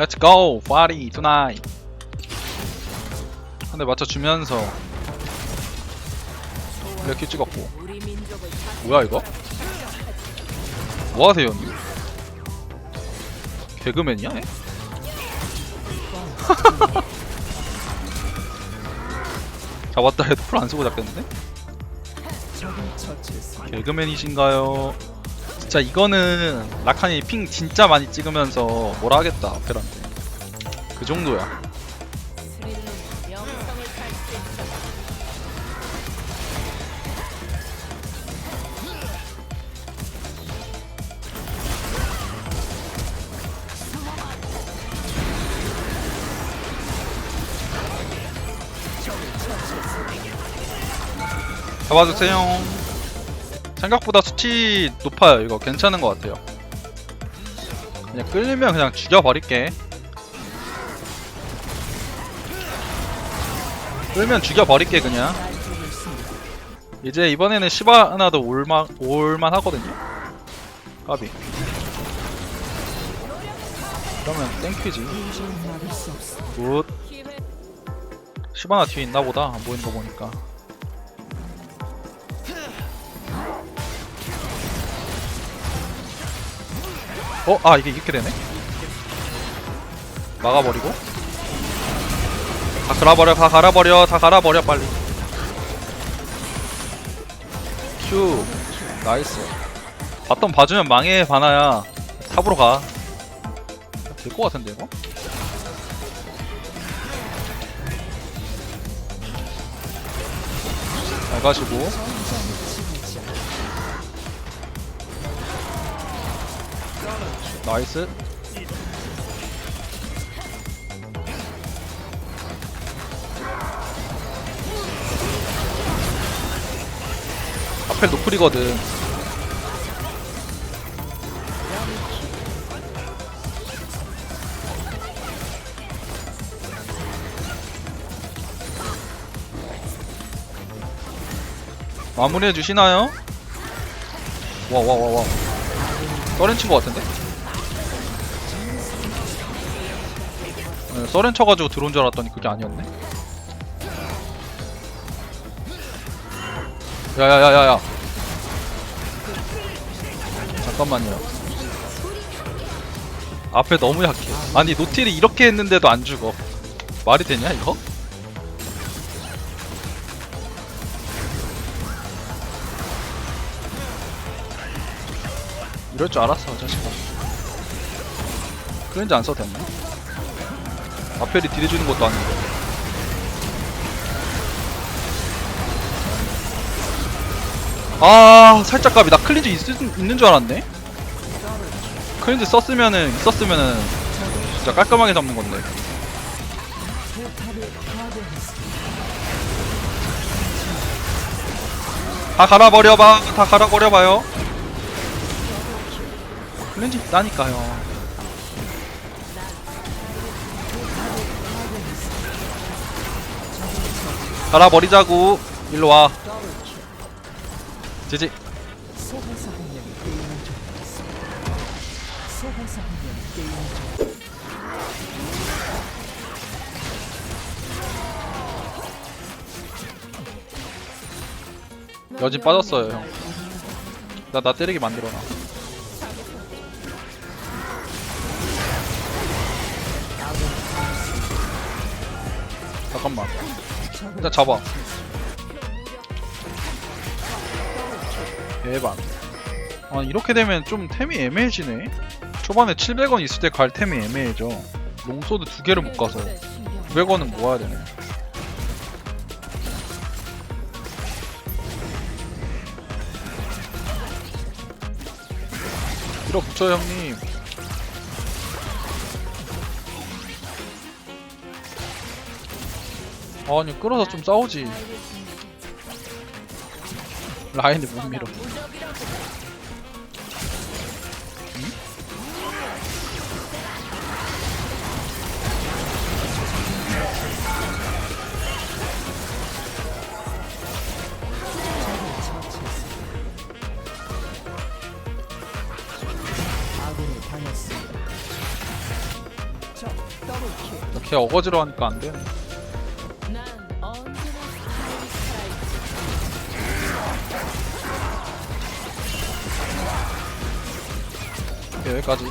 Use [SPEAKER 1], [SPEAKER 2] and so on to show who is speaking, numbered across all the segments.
[SPEAKER 1] Let's go party tonight 한대 맞춰주면서 이렇게 찍었고 뭐야 이거? 뭐하세요 언니? 개그맨이야? 얘? 잡았다 해도 풀 안 쓰고 잡겠는데? 개그맨이신가요? 진짜 이거는 라칸이 핑 진짜 많이 찍으면서 뭐라 하겠다 아페란테. 그 정도야. 잡아주세요 생각보다 수치 높아요. 이거 괜찮은 것 같아요. 그냥 끌리면 그냥 죽여버릴게. 끌면 죽여버릴게 그냥. 이제 이번에는 시바나도 올만 올만 하거든요. 까비. 그러면 땡큐지. 굿. 시바나 뒤에 있나 보다. 안 보이는 거 보니까 어? 아 이게 이렇게 되네? 막아버리고? 다 갈아버려 다 갈아버려 다 갈아버려 빨리. 큐. 나이스. 바텀 봐주면 망해 바나야. 탑으로 가. 될 것 같은데 이거? 잘 가시고 나이스. 앞에 노플이거든. 마무리해 주시나요? 와 와 와 와 떠렌 친것 같은데? 네, 서렌 쳐가지고 들어온 줄 알았더니 그게 아니었네. 야야야야야. 잠깐만요. 앞에 너무 약해. 아니 노틸이 이렇게 했는데도 안 죽어. 말이 되냐 이거? 이럴 줄 알았어 자식아. 그런지 안 써도 됐나? 아펠이 딜해주는 것도 아닌데. 아 살짝 갑이. 나 클린즈 있, 있는 줄 알았네. 클린즈 썼으면은 있었으면은 진짜 깔끔하게 잡는 건데. 다 갈아버려봐. 다 갈아버려봐요 클린즈 있다니까요 갈아버리자고 일로 와 지지. 여진 빠졌어요 형. 나, 나 때리게 만들어놔. 잠깐만. 일단 잡아. 대박. 아, 이렇게 되면 좀 템이 애매해지네. 초반에 700원 있을 때 갈 템이 애매해져. 롱소드 두 개를 못 가서 900원은 모아야 되네. 밀어붙여 형님 아니 끌어서 좀 싸우지 라인을 못 밀어. 적걔 어거지로 하니까 안 되네. 여기까지.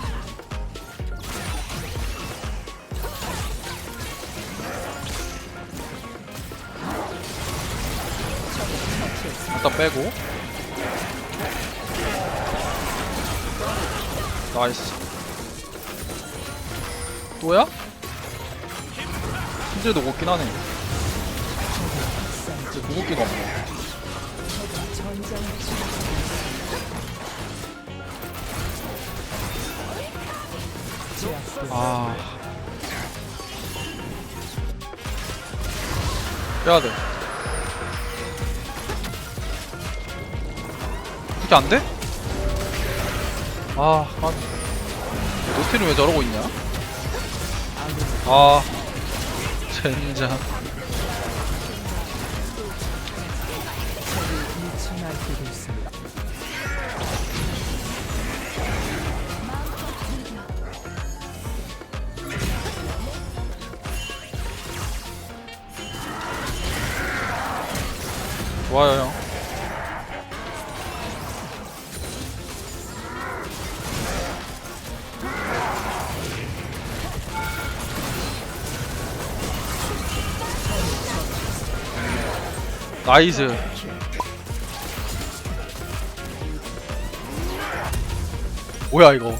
[SPEAKER 1] 일단 빼고. 나이스. 또야? hin제도 높긴 하네. 이제 구급기가 없네. 아. 빼야 돼. 그렇게 안 돼? 아, 아. 노티는 왜 저러고 있냐? 아, 젠장. 좋아요, 형. 나이스. 뭐야 이거?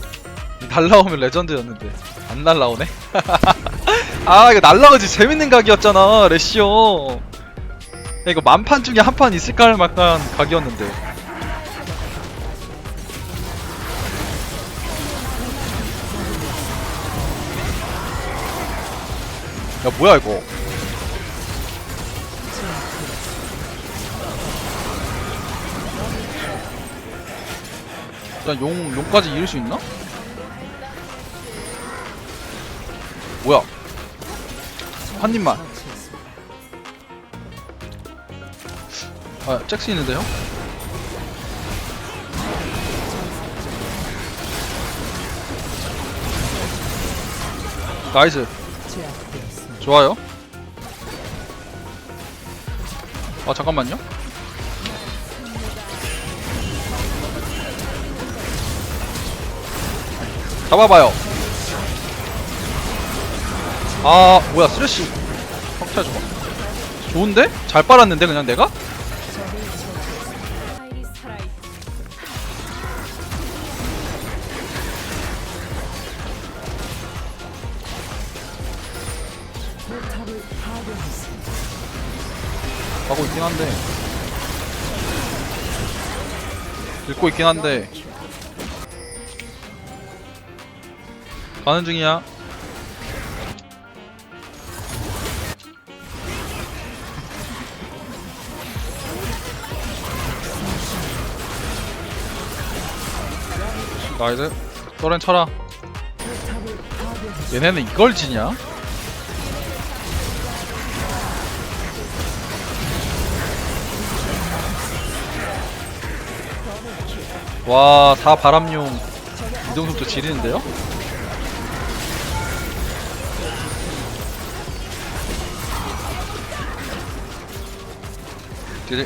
[SPEAKER 1] 날라오면 레전드였는데 안 날라오네. 아 이거 날라오지 재밌는 각이었잖아 레시오. 야, 이거 만판 중에 한 판 있을까 할 만한 각이었는데. 야 뭐야 이거? 일단 용 용까지 이을 수 있나? 뭐야? 한 입만. 아 잭스 있는데요? 나이스
[SPEAKER 2] 제압되었습니다.
[SPEAKER 1] 좋아요 아 잠깐만요 잡아봐요 아 뭐야 쓰레쉬 확 쳐줘봐 좋은데? 잘 빨았는데 그냥 내가? 가고 있긴 한데 읽고 있긴 한데 가는 중이야 나이스 또렌 쳐라. 얘네는 이걸 지냐? 와, 다 바람용 이동속도 지리는데요? 지리.